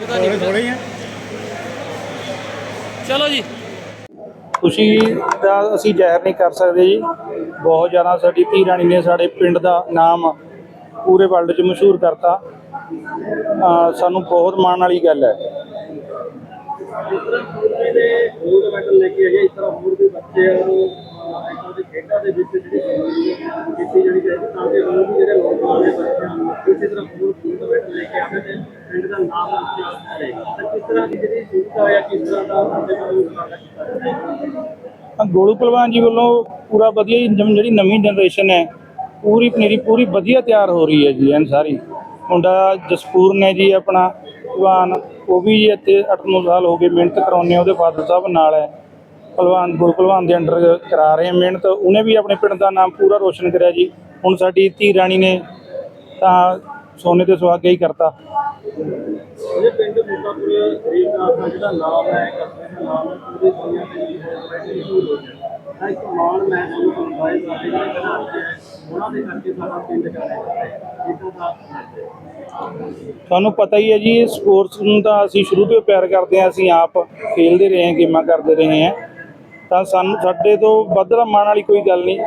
ਥੋੜੇ ਹੀ ਚਲੋ ਜੀ। ਖੁਸ਼ੀ ਦਾ ਅਸੀਂ ਜ਼ਾਹਿਰ ਨਹੀਂ ਕਰ ਸਕਦੇ ਜੀ। ਬਹੁਤ ਜ਼ਿਆਦਾ ਸਾਡੀ ਧੀ ਰਾਣੀ ਨੇ ਸਾਡੇ ਪਿੰਡ ਦਾ ਨਾਮ ਪੂਰੇ ਵਰਲਡ 'ਚ ਮਸ਼ਹੂਰ ਕਰਤਾ। ਸਾਨੂੰ ਬਹੁਤ ਮਾਣ ਵਾਲੀ ਗੱਲ ਹੈ। ਗੋਲਡ ਮੈਡਲ ਲੈ ਕੇ ਆਏ ਇਸ ਤਰ੍ਹਾਂ ਹੋਰ ਵੀ ਬੱਚੇ ਆ ਉਹ ਇਹਨਾਂ ਦੇ ਖੇਡਾਂ ਦੇ ਵਿੱਚ ਜਿਹੜੀ ਕੀਤੀ ਜਿਹੜੀ ਚਾਹੀਦੀ ਤਾਂ ਕਿ ਹੋਰ ਵੀ ਜਿਹੜੇ ਨੇ ਬੱਚਿਆਂ ਨੂੰ ਇਸੇ ਤਰ੍ਹਾਂ ਹੋਰ ਗੋਲਡ ਮੈਡਲ ਲੈ ਕੇ ਆਵੇ ਤੇ ਪਿੰਡ ਦਾ ਨਾਮ ਉੱਚਾ ਕਰੇ ਤਾਂ ਕਿਸ ਤਰ੍ਹਾਂ ਦੀ ਜਿਹੜੀ ਸੁਵਿਧਾ ਹੈ ਕਿਸ ਤਰ੍ਹਾਂ ਦਾ ਸਾਡੇ ਵੱਲੋਂ ਉਪਰਾਲਾ ਕੀਤਾ ਜਾਏਗਾ ਗੋਲੂ ਪਹਿਲਵਾਨ ਜੀ ਵੱਲੋਂ ਪੂਰਾ ਵਧੀਆ ਜਿਹੜੀ ਨਵੀਂ ਜਨਰੇਸ਼ਨ ਹੈ, ਪੂਰੀ ਪਨੀਰੀ ਪੂਰੀ ਵਧੀਆ ਤਿਆਰ ਹੋ ਰਹੀ ਹੈ ਜੀ, ਐਨ ਸਾਰੀ। ਮੁੰਡਾ ਜਸਪੂਰ ਨੇ ਜੀ ਆਪਣਾ ਪਹਿਲਵਾਨ, ਉਹ ਵੀ ਜੀ ਇੱਥੇ 8-9 ਸਾਲ ਹੋ ਗਏ ਮਿਹਨਤ ਕਰਾਉਂਦੇ ਆ, ਉਹਦੇ ਫਾਦਰ ਸਾਹਿਬ ਨਾਲ ਹੈ। ਪਹਿਲਵਾਨ, ਗੁਰੂ ਪਹਿਲਵਾਨ ਦੇ ਅੰਡਰ ਕਰਾ ਰਹੇ ਮਿਹਨਤ, ਉਹਨੇ ਵੀ ਆਪਣੇ ਪਿੰਡ ਦਾ ਨਾਮ ਪੂਰਾ ਰੋਸ਼ਨ ਕਰਿਆ ਜੀ। ਹੁਣ ਸਾਡੀ ਧੀ ਰਾਣੀ ਨੇ ਤਾਂ ਸੋਨੇ ਤੇ ਸੁਹਾਗਾ ਹੀ ਕਰਤਾ। ਇਹ ਪਿੰਡ ਮੁੱਲਾਪੁਰ ਗਰੀਬਨਾਥ ਦਾ ਜਿਹੜਾ ਨਾਮ ਹੈ ਕਸਬੇ ਦਾ ਨਾਮ ਹੈ ਪੂਰੀ ਦੁਨੀਆ ਤੇ ਜਿਹੜੀ ਮਸ਼ਹੂਰ ਹੋ ਗਿਆ ਤਾਂ ਇੱਕ ਮਾਣ ਮਹਿਸੂਸ ਹੁੰਦਾ ਹੈ ਸਾਡੇ ਜਿਹੜੇ ਖਿਡਾਰੀ ਹੈ, ਉਹਨਾਂ ਦੇ ਕਰਕੇ ਸਾਡਾ ਪਿੰਡ ਜਾਣਿਆ ਇਦਾਂ ਦਾ ਤੁਹਾਨੂੰ ਪਤਾ ਹੀ ਹੈ ਜੀ, ਸਪੋਰਟਸ ਨੂੰ ਤਾਂ ਅਸੀਂ ਸ਼ੁਰੂ ਤੋਂ ਪਿਆਰ ਕਰਦੇ ਹਾਂ, ਅਸੀਂ ਆਪ ਖੇਲਦੇ ਰਹੇ ਹਾਂ, ਗੇਮਾਂ ਕਰਦੇ ਰਹੇ ਹਾਂ। ਤਾਂ ਸਾਨੂੰ ਸਾਡੇ ਤੋਂ ਵੱਧ ਦਾ ਮਾਣ ਵਾਲੀ ਕੋਈ ਗੱਲ ਨਹੀਂ।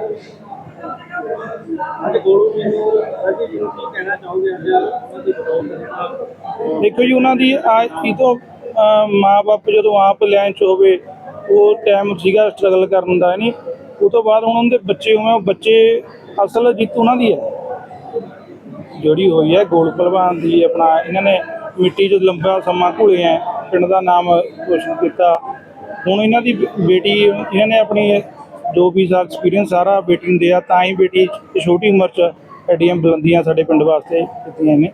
ਅੱਜ ਗੋਲੂ ਜੀ ਨੂੰ ਅੱਜ ਜੀ ਨੂੰ ਕੀ ਕਹਿਣਾ ਚਾਹੋਗੇ ਅੱਜ ਉਹਨਾਂ ਦੀ ਬਦੌਲਤ ਦੇਖੋ ਜੀ ਉਹਨਾਂ ਦੀ ਆ ਇਹ ਤੋਂ ਮਾਪੇ ਜਦੋਂ ਆਪ ਲਾਈਨ 'ਚ ਹੋਵੇ, ਉਹ ਟਾਈਮ ਸੀਗਾ ਸਟਰਗਲ ਕਰਨ ਦਾ ਨਹੀਂ ਉਹ ਤੋਂ ਬਾਅਦ ਹੁਣ ਉਹਦੇ ਬੱਚੇ ਹੋਏ, ਉਹ ਬੱਚੇ ਅਸਲ ਜਿੱਤ ਉਹਨਾਂ ਦੀ ਹੈ। ਜਿਹੜੀ ਹੋਈ ਹੈ, ਗੋਲ ਪਹਿਲਵਾਨ ਦੀ ਆਪਣਾ, ਇਹਨਾਂ ਨੇ ਮਿੱਟੀ 'ਚ ਲੰਬਾ ਸਮਾਂ ਘੁਲੇ ਹੈ ਪਿੰਡ ਦਾ ਨਾਮ ਰੋਸ਼ਨ ਕੀਤਾ। ਹੁਣ ਇਹਨਾਂ ਦੀ ਬੇਟੀ, ਇਹਨਾਂ ਨੇ ਆਪਣੀ ਦੋ ਵੀਹ ਸਾਲ ਐਕਸਪੀਰੀਅੰਸ ਸਾਰਾ ਬੇਟੀ ਨੂੰ ਦਿਆ ਤਾਂ ਹੀ ਬੇਟੀ ਛੋਟੀ ਉਮਰ 'ਚ ਐਡੀਆਂ ਬੁਲੰਦੀਆਂ ਸਾਡੇ ਪਿੰਡ ਵਾਸਤੇ ਕੀਤੀਆਂ ਨੇ।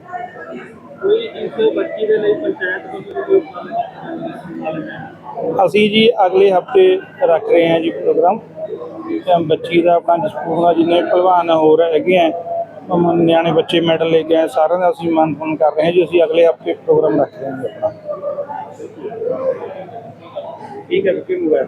ਕੋਈ ਇਸ ਬੱਚੀ ਦੇ ਲਈ ਪੰਚਾਇਤ ਵੱਲੋਂ ਕੋਈ ਉਪਰਾਲੇ ਹੈ? ਅਸੀਂ ਜੀ ਅਗਲੇ ਹਫ਼ਤੇ ਰੱਖ ਰਹੇ ਹਾਂ ਜੀ ਪ੍ਰੋਗਰਾਮ। ਤੇ ਬੱਚੀ ਦਾ ਆਪਣਾ ਜਸਪੂਰ ਦਾ ਜਿੰਨੇ ਪਹਿਲਵਾਨ ਹੋਰ ਹੈਗੇ ਆ ਨਿਆਣੇ ਬੱਚੇ ਮੈਡਲ ਲੈ ਕੇ ਆਏ ਸਾਰਿਆਂ ਦਾ ਅਸੀਂ ਮਾਨ ਫੋਨ ਕਰ ਰਹੇ ਹਾਂ ਜੀ ਅਸੀਂ ਅਗਲੇ ਹਫ਼ਤੇ ਪ੍ਰੋਗਰਾਮ ਰੱਖ ਰਹੇ ਹਾਂ ਜੀ ਆਪਣਾ। ਠੀਕ ਹੈ ਕਿ ਮੋਬਾਈਲ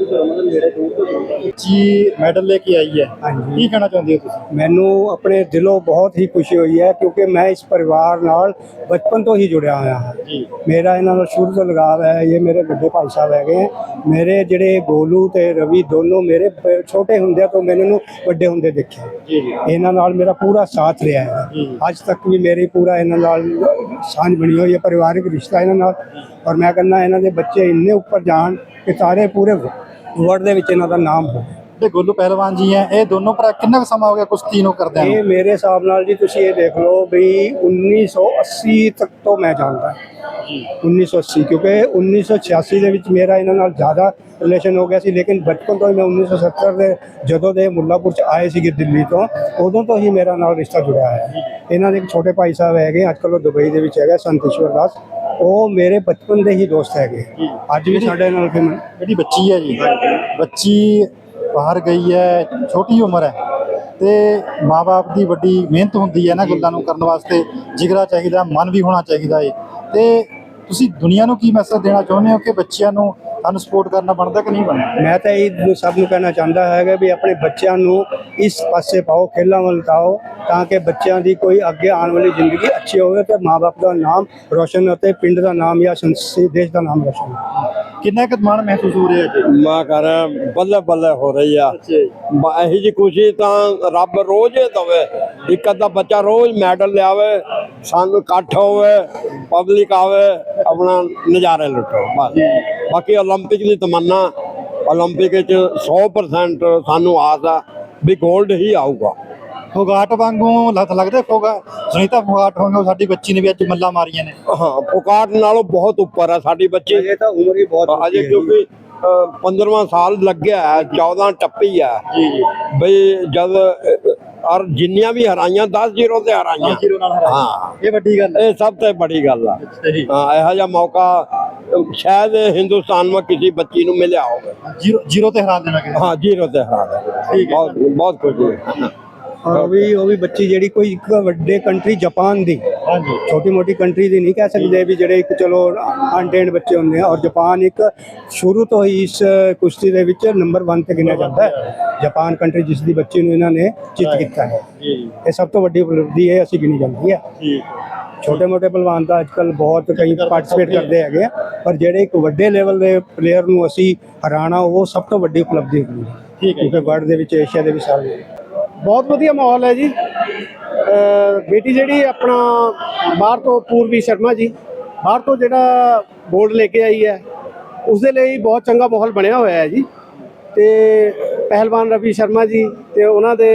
ਹਿੰਦੂ ਧਰਮ ਦੇ ਨੇੜੇ ਦੂਰ ਤੋਂ ਜੀ ਮੈਡਲ ਲੈ ਕੇ ਆਈ ਹੈ। ਹਾਂਜੀ। ਕੀ ਕਹਿਣਾ ਚਾਹੁੰਦੇ ਹੋ ਤੁਸੀਂ? ਮੈਨੂੰ ਆਪਣੇ ਦਿਲੋਂ ਬਹੁਤ ਹੀ ਖੁਸ਼ੀ ਹੋਈ ਹੈ ਕਿਉਂਕਿ ਮੈਂ ਇਸ ਪਰਿਵਾਰ ਨਾਲ ਬਚਪਨ ਤੋਂ ਹੀ ਜੁੜਿਆ ਹੋਇਆ ਹਾਂ। ਜੀ। ਮੇਰਾ ਇਹਨਾਂ ਨਾਲ ਸ਼ੁਰੂ ਤੋਂ ਲਗਾਵ ਹੈ ਇਹ ਮੇਰੇ ਵੱਡੇ ਭਾਈ ਸਾਹਿਬ ਹੈਗੇ ਮੇਰੇ ਜਿਹੜੇ ਗੋਲੂ ਤੇ ਰਵੀ ਦੋਨੋਂ ਮੇਰੇ ਛੋਟੇ ਹੁੰਦਿਆਂ ਤੋਂ ਮੈਨੂੰ ਨੂੰ ਵੱਡੇ ਹੁੰਦੇ ਦੇਖਿਆ। ਜੀ ਇਹਨਾਂ ਨਾਲ ਮੇਰਾ ਪੂਰਾ ਸਾਥ ਰਿਹਾ ਹੈ। ਅੱਜ ਤੱਕ ਵੀ ਮੇਰੇ ਪੂਰਾ ਇਹਨਾਂ ਨਾਲ ਸਾਂਝ ਬਣੀ ਹੋਈ ਹੈ ਪਰਿਵਾਰਿਕ ਰਿਸ਼ਤਾ ਇਹਨਾਂ ਨਾਲ। ਔਰ ਮੈਂ ਕਹਿੰਦਾ ਇਹਨਾਂ ਦੇ ਬੱਚੇ ਇੰਨੇ ਉੱਪਰ ਜਾਣ ਕਿ ਸਾਰੇ ਪੂਰੇ ਵਰਲਡ ਦੇ ਵਿੱਚ ਇਹਨਾਂ ਦਾ ਨਾਮ ਹੋ ਤੇ ਗੋਲੂ ਪਹਿਲਵਾਨ ਜੀ ਹੈ। ਇਹ ਦੋਨੋਂ ਭਰਾ ਕਿੰਨਾ ਕੁ ਸਮਾਂ ਹੋ ਗਿਆ ਕੁਸ਼ਤੀ ਨੂੰ ਕਰਦਿਆਂ ਇਹ ਮੇਰੇ ਹਿਸਾਬ ਨਾਲ ਜੀ ਤੁਸੀਂ ਇਹ ਦੇਖ ਲਓ ਵੀ 1980 ਤੱਕ ਤੋਂ ਮੈਂ ਜਾਣਦਾ। ਜੀ 1980 ਕਿਉਂਕਿ 1986 ਦੇ ਵਿੱਚ ਮੇਰਾ ਇਹਨਾਂ ਨਾਲ ਜ਼ਿਆਦਾ ਰਿਲੇਸ਼ਨ ਹੋ ਗਿਆ ਸੀ। ਲੇਕਿਨ ਬਚਪਨ ਤੋਂ ਹੀ ਮੈਂ 1970 ਦੇ ਜਦੋਂ ਦੇ ਮੁੱਲਾਪੁਰ ਚ ਆਏ ਸੀਗੇ ਦਿੱਲੀ ਤੋਂ ਉਦੋਂ ਤੋਂ ਹੀ ਮੇਰਾ ਨਾਲ ਰਿਸ਼ਤਾ ਜੁੜਿਆ ਹੈ। ਇਹਨਾਂ ਦੇ ਇੱਕ ਛੋਟੇ ਭਾਈ ਸਾਹਿਬ ਹੈਗੇ ਅੱਜ ਕੱਲ੍ਹ ਉਹ ਦੁਬਈ ਦੇ ਵਿੱਚ ਹੈਗਾ ਸੰਤੇਸ਼ਵਰ ਦਾਸ। ਉਹ ਮੇਰੇ ਬਚਪਨ ਦੇ ਹੀ ਦੋਸਤ ਹੈਗੇ ਅੱਜ ਵੀ ਸਾਡੇ ਨਾਲ ਫਿਰ ਜਿਹੜੀ ਬੱਚੀ ਹੈ ਜੀ। ਬੱਚੀ ਬਾਹਰ ਗਈ ਹੈ ਛੋਟੀ ਉਮਰ ਹੈ। ਤੇ ਮਾਪੇ ਦੀ ਵੱਡੀ ਮਿਹਨਤ ਹੁੰਦੀ ਹੈ ਨਾ ਗੱਲਾਂ ਨੂੰ ਕਰਨ ਵਾਸਤੇ ਜਿਗਰਾ ਚਾਹੀਦਾ ਮਨ ਵੀ ਹੋਣਾ ਚਾਹੀਦਾ ਹੈ ਤੇ ਤੁਸੀਂ ਦੁਨੀਆ ਨੂੰ ਕੀ ਮੈਸੇਜ ਦੇਣਾ ਚਾਹੁੰਦੇ ਹੋ ਕਿ ਬੱਚਿਆਂ ਨੂੰ ਸਾਨੂੰ ਸਪੋਰਟ ਕਰਨਾ ਬਣਦਾ ਕਿ ਨਹੀਂ ਬਣਦਾ? ਮੈਂ ਤਾਂ ਇਹ ਸਭ ਨੂੰ ਕਹਿਣਾ ਚਾਹੁੰਦਾ ਹੈਗਾ ਵੀ ਆਪਣੇ ਬੱਚਿਆਂ ਨੂੰ ਇਸ ਪਾਸੇ ਪਾਓ ਖੇਲਾਂ ਵੱਲ ਲਾਓ ਤਾਂ ਕਿ ਬੱਚਿਆਂ ਦੀ ਕੋਈ ਅੱਗੇ ਆਉਣ ਵਾਲੀ ਜ਼ਿੰਦਗੀ ਅੱਛੀ ਹੋਵੇ ਤੇ ਮਾਪੇ ਦਾ ਨਾਮ ਰੋਸ਼ਨ ਅਤੇ ਪਿੰਡ ਦਾ ਨਾਮ ਜਾਂ ਦੇਸ਼ ਦਾ ਨਾਮ ਰੋਸ਼ਨ ਕਿੰਨਾ ਕੁ ਮਾਣ ਮਹਿਸੂਸ ਹੋ ਰਿਹਾ ਜੀ? ਮੈਂ ਕਰ ਬੱਲੇ ਬੱਲੇ ਹੋ ਰਹੀ ਆ। ਇਹੀ ਜੀ ਖੁਸ਼ੀ ਤਾਂ ਰੱਬ ਰੋਜ਼ ਦਵੇ। ਇੱਕ ਅੱਧਾ ਬੱਚਾ ਰੋਜ਼ ਮੈਡਲ ਲਿਆਵੇ ਸਾਨੂੰ ਇਕੱਠ ਹੋਵੇ ਪਬਲਿਕ ਆਵੇ ਆਪਣਾ ਨਜ਼ਾਰੇ ਲੁੱਟੋ ਬਸ। ਬਾਕੀ 올림픽 ਦੀ ਤਮੰਨਾ 올림픽 ਵਿੱਚ 100% ਸਾਨੂੰ ਆਸ ਆ ਵੀ 골ਡ ਹੀ ਆਊਗਾ। ਫੋਗਾਟ ਵਾਂਗੂ ਲੱਤ ਲੱਗਦਾ ਫੋਗਾ ਸੁਨੀਤਾ ਫੋਗਾਟ ਵਾਂਗੂ ਸਾਡੀ ਬੱਚੀ ਨੇ ਵੀ ਅੱਜ ਮੱਲਾ ਮਾਰੀਆਂ ਨੇ। ਹਾਂ ਫੋਗਾਟ ਨਾਲੋਂ ਬਹੁਤ ਉੱਪਰ ਆ ਸਾਡੀ ਬੱਚੀ। ਇਹ ਤਾਂ ਉਮਰ ਹੀ ਬਹੁਤ ਅਜੇ ਕਿਉਂਕਿ 15ਵਾਂ ਸਾਲ ਲੱਗਿਆ 14 ਟੱਪੀ ਆ। ਜੀ ਬਈ ਜਦ ਔਰ ਜਿੰਨੀਆਂ ਵੀ ਹਰਾਈਆਂ 10 ਜ਼ੀਰੋ ਤੇ ਹਰਾਈਆਂ। ਹਾਂ। ਇਹ ਵੱਡੀ ਗੱਲ ਇਹ ਸਭ ਤੋਂ ਵੱਡੀ ਗੱਲ ਆ। ਹਾਂ ਇਹੋ ਜਿਹਾ ਮੌਕਾ शायद हिंदुस्तान में किसी बच्ची ਨੂੰ ਮਿਲਿਆ ਹੋਵੇ ਜ਼ੀਰੋ ਜ਼ੀਰੋ ਤੇ ਹਰਾ ਦੇਣਾ ਕਿ ਹਾਂ ਜੀਰੋ ਤੇ ਹਰਾ ਦੇ ਬਹੁਤ ਬਹੁਤ ਖੁਸ਼ੀ ਹੈ ਔਰ ਉਹ ਵੀ ਉਹ ਵੀ ਬੱਚੀ ਜਿਹੜੀ ਕੋਈ ਇੱਕ ਵੱਡੇ ਕੰਟਰੀ ਜਾਪਾਨ ਦੀ ਹਾਂਜੀ ਛੋਟੀ ਮੋਟੀ ਕੰਟਰੀ ਦੀ ਨਹੀਂ ਕਹਿ ਸਕਦੇ ਵੀ ਜਿਹੜੇ ਇੱਕ ਚਲੋ ਅਨਟ੍ਰੇਨਡ ਬੱਚੇ ਹੁੰਦੇ ਆ ਔਰ ਜਾਪਾਨ ਇੱਕ ਸ਼ੁਰੂ ਤੋਂ ਹੀ ਇਸ ਕੁਸ਼ਤੀ ਦੇ ਵਿੱਚ ਨੰਬਰ 1 ਤੇ ਗਿਣਿਆ ਜਾਂਦਾ ਹੈ ਜਾਪਾਨ ਕੰਟਰੀ ਜਿਸ ਦੀ ਬੱਚੀ ਨੂੰ ਇਹਨਾਂ ਨੇ ਜਿੱਤ ਕੀਤਾ ਹੈ ਜੀ ਇਹ ਸਭ ਤੋਂ ਵੱਡੀ ਉਪਲਬਧੀ ਹੈ ਅਸੀਂ ਗਿਣੀ ਜਾਂਦੀ ਹੈ ਠੀਕ ਛੋਟੇ ਮੋਟੇ ਪਹਿਲਵਾਨ ਤਾਂ ਅੱਜਕੱਲ ਬਹੁਤ ਕਈ ਪਾਰਟਿਸਿਪੇਟ ਕਰਦੇ ਹੈਗੇ ਆ ਪਰ ਜਿਹੜੇ ਇੱਕ ਵੱਡੇ ਲੈਵਲ ਦੇ ਪਲੇਅਰ ਨੂੰ ਅਸੀਂ ਹਰਾਣਾ ਉਹ ਸਭ ਤੋਂ ਵੱਡੀ ਉਪਲਬਧੀ ਹੁੰਦੀ ਹੈ। ਠੀਕ ਹੈ ਕਿਉਂਕਿ ਵਰਲਡ ਦੇ ਵਿੱਚ ਏਸ਼ੀਆ ਦੇ ਵਿੱਚ ਸਾਰੇ ਬਹੁਤ ਵਧੀਆ ਮਾਹੌਲ ਹੈ ਜੀ। ਬੇਟੀ ਜਿਹੜੀ ਆਪਣਾ ਬਾਹਰ ਤੋਂ ਪੂਰਬੀ ਸ਼ਰਮਾ ਜੀ ਬਾਹਰ ਤੋਂ ਜਿਹੜਾ ਗੋਲਡ ਲੈ ਕੇ ਆਈ ਹੈ ਉਸ ਦੇ ਲਈ ਬਹੁਤ ਚੰਗਾ ਮਾਹੌਲ ਬਣਿਆ ਹੋਇਆ ਹੈ ਜੀ। ਤੇ ਪਹਿਲਵਾਨ ਰਵੀ ਸ਼ਰਮਾ ਜੀ ਤੇ ਉਹਨਾਂ ਦੇ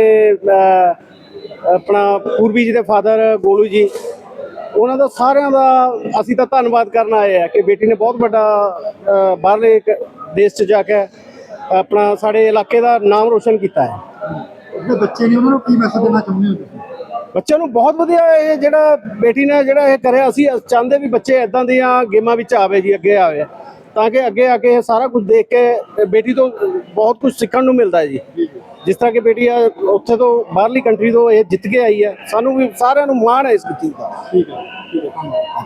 ਆਪਣਾ ਪੂਰਬੀ ਜੀ ਦੇ ਫਾਦਰ ਗੋਲੂ ਜੀ ਉਹਨਾਂ ਦਾ ਸਾਰਿਆਂ ਦਾ ਅਸੀਂ ਤਾਂ ਧੰਨਵਾਦ ਕਰਨ ਆਏ ਆ ਕਿ ਬੇਟੀ ਨੇ ਬਹੁਤ ਵੱਡਾ ਬਾਹਰਲੇ ਦੇਸ਼ 'ਚ ਜਾ ਕੇ ਆਪਣਾ ਸਾਡੇ ਇਲਾਕੇ ਦਾ ਨਾਮ ਰੋਸ਼ਨ ਕੀਤਾ ਹੈ। ਜਿਹੜੇ ਬੱਚੇ ਨੇ ਉਹਨਾਂ ਨੂੰ ਕੀ ਮੈਸੇਜ ਦੇਣਾ ਚਾਹੁੰਦੇ ਹੋ ਤੁਸੀਂ? ਬੱਚਿਆਂ ਨੂੰ ਬਹੁਤ ਵਧੀਆ ਇਹ ਜਿਹੜਾ ਬੇਟੀ ਨੇ ਜਿਹੜਾ ਇਹ ਕਰਿਆ ਅਸੀਂ ਚਾਹੁੰਦੇ ਵੀ ਬੱਚੇ ਇਦਾਂ ਦੀਆਂ ਗੇਮਾਂ ਵਿੱਚ ਆਵੇ ਜੀ ਅੱਗੇ ਆਵੇ। ਤਾਂ ਕਿ ਅੱਗੇ ਆ ਕੇ ਇਹ ਸਾਰਾ ਕੁਝ ਦੇਖ ਕੇ ਬੇਟੀ ਤੋਂ ਬਹੁਤ ਕੁਝ ਸਿੱਖਣ ਨੂੰ ਮਿਲਦਾ ਹੈ ਜੀ। ਜਿਸ ਤਰ੍ਹਾਂ ਕਿ ਬੇਟੀ, ਆ ਉੱਥੇ ਤੋਂ ਬਾਹਰਲੀ ਕੰਟਰੀ ਤੋਂ ਇਹ ਜਿੱਤ ਕੇ ਆਈ ਹੈ, ਸਾਨੂੰ ਵੀ ਸਾਰਿਆਂ ਨੂੰ ਮਾਣ ਹੈ ਇਸ ਚੀਜ਼ ਦਾ। ਠੀਕ ਹੈ ਠੀਕ ਹੈ